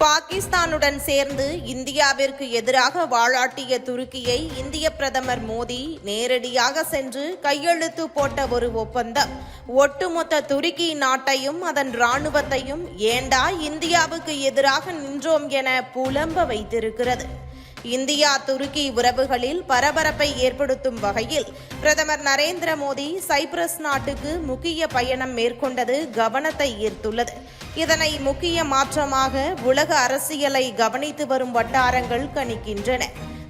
பாகிஸ்தானுடன் சேர்ந்து இந்தியாவிற்கு எதிராக வாழாட்டிய துருக்கியை இந்திய பிரதமர் மோடி நேரடியாக சென்று கையெழுத்து போட்ட ஒரு ஒப்பந்தம். ஒட்டுமொத்த துருக்கி நாட்டையும் அதன் ராணுவத்தையும் ஏண்டா இந்தியாவுக்கு எதிராக நின்றோம் என புலம்ப வைத்திருக்கிறது. இந்தியா துருக்கி உறவுகளில் பரபரப்பை ஏற்படுத்தும் வகையில் பிரதமர் நரேந்திர மோடி சைப்ரஸ் நாட்டுக்கு முக்கிய பயணம் மேற்கொண்டது கவனத்தை ஈர்த்துள்ளது. இதனை முக்கிய மாற்றமாக உலக அரசியலை கவனித்து வரும் வட்டாரங்கள் கணிக்கின்றன.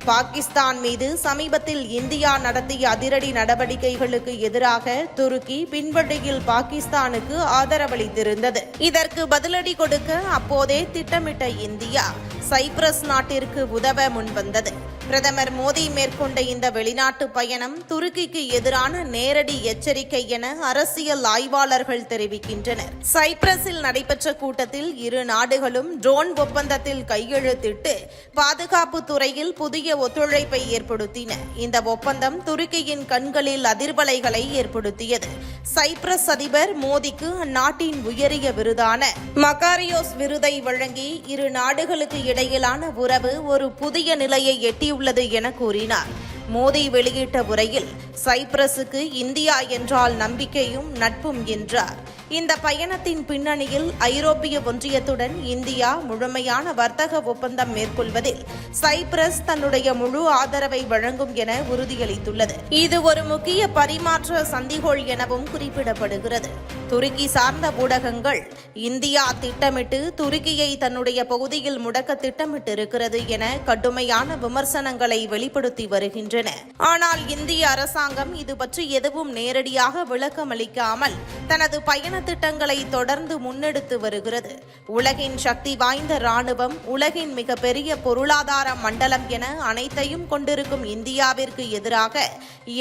பாகிஸ்தான் மீது சமீபத்தில் இந்தியா நடத்திய அதிரடி நடவடிக்கைகளுக்கு எதிராக துருக்கி பின்வழியில் பாகிஸ்தானுக்கு ஆதரவளித்திருந்தது. இதற்கு பதிலடி கொடுக்க அப்போதே திட்டமிட்ட இந்தியா சைப்ரஸ் நாட்டிற்கு உதவ முன்வந்தது. பிரதமர் மோடி மேற்கொண்ட இந்த வெளிநாட்டு பயணம் துருக்கிக்கு எதிரான நேரடி எச்சரிக்கை என அரசியல் ஆய்வாளர்கள் தெரிவிக்கின்றனர். சைப்ரஸில் நடைபெற்ற கூட்டத்தில் இரு நாடுகளும் ட்ரோன் ஒப்பந்தத்தில் கையெழுத்திட்டு பாதுகாப்பு துறையில் புதிய ஒத்துழைப்பை ஏற்படுத்தின. இந்த ஒப்பந்தம் துருக்கியின் கண்களில் அதிர்வலைகளை ஏற்படுத்தியது. சைப்ரஸ் அதிபர் மோடிக்கு அந்நாட்டின் உயரிய விருதான மகாரியோஸ் விருதை வழங்கி இரு நாடுகளுக்கு இடையிலான உறவு ஒரு புதிய நிலையை எட்டியுள்ளது என கூறினார். மோடி வெளியிட்ட உரையில் சைப்ரஸுக்கு இந்தியா என்றால் நம்பிக்கையும் நட்பும் என்றார். இந்த பயணத்தின் பின்னணியில் ஐரோப்பிய ஒன்றியத்துடன் இந்தியா முழுமையான வர்த்தக ஒப்பந்தம் மேற்கொள்வதில் சைப்ரஸ் தன்னுடைய முழு ஆதரவை வழங்கும் என உறுதியளித்துள்ளது. இது ஒரு முக்கிய பரிமாற்ற சந்திகோள் எனவும் குறிப்பிடப்படுகிறது. துருக்கி சார்ந்த ஊடகங்கள் இந்தியா திட்டமிட்டு துருக்கியை தன்னுடைய பகுதியில் முடக்க திட்டமிட்டிருக்கிறது என கடுமையான விமர்சனங்களை வெளிப்படுத்தி வருகின்றன. ஆனால் இந்திய அரசாங்கம் இது பற்றி எதுவும் நேரடியாக விளக்கமளிக்காமல் தனது பயண திட்டங்களை தொடர்ந்து முன்னெடுத்து வருகிறது. உலகின் சக்தி வாய்ந்த ராணுவம் உலகின் மிகப்பெரிய பொருளாதார மண்டலம் என அனைத்தையும் கொண்டிருக்கும் இந்தியாவிற்கு எதிராக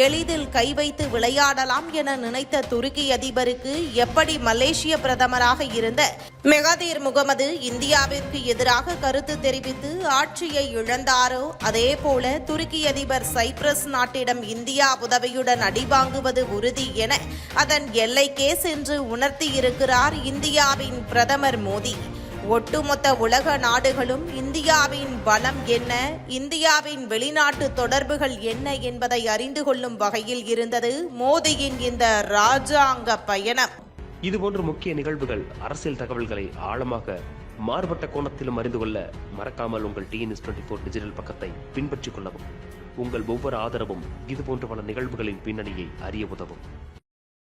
எளிதில் கை வைத்து விளையாடலாம் என நினைத்த துருக்கி அதிபருக்கு எப்படி மலேசிய பிரதமராக இருந்த மெகாதீர் முகமது இந்தியாவிற்கு எதிராக கருத்து தெரிவித்து ஆட்சியை இழந்தாரோ அதேபோல துருக்கி அதிபர் சைப்ரஸ் நாட்டிடம் இந்தியா உதவியுடன் அடிவாங்குவது உறுதி என அதன் எல்லைக்கே சென்று உணர்த்தியிருக்கிறார் இந்தியாவின் பிரதமர் மோடி. ஒட்டுமொத்த உலக நாடுகளும் இந்தியாவின் பலம் என்ன இந்தியாவின் வெளிநாட்டு தொடர்புகள் என்ன என்பதை அறிந்து கொள்ளும் வகையில் இருந்தது மோடியின் இந்த ராஜாங்க பயணம். இதுபோன்ற முக்கிய நிகழ்வுகள் அரசியல் தகவல்களை ஆழமாக மாறுபட்ட கோணத்திலும் அறிந்து கொள்ள மறக்காமல் உங்கள் டிஎன்எஸ் டுவெண்ட்டி ஃபோர் டிஜிட்டல் பக்கத்தை பின்பற்றிக் கொள்ளவும். உங்கள் ஒவ்வொரு ஆதரவும் இதுபோன்ற பல நிகழ்வுகளின் பின்னணியை அறிய உதவும்.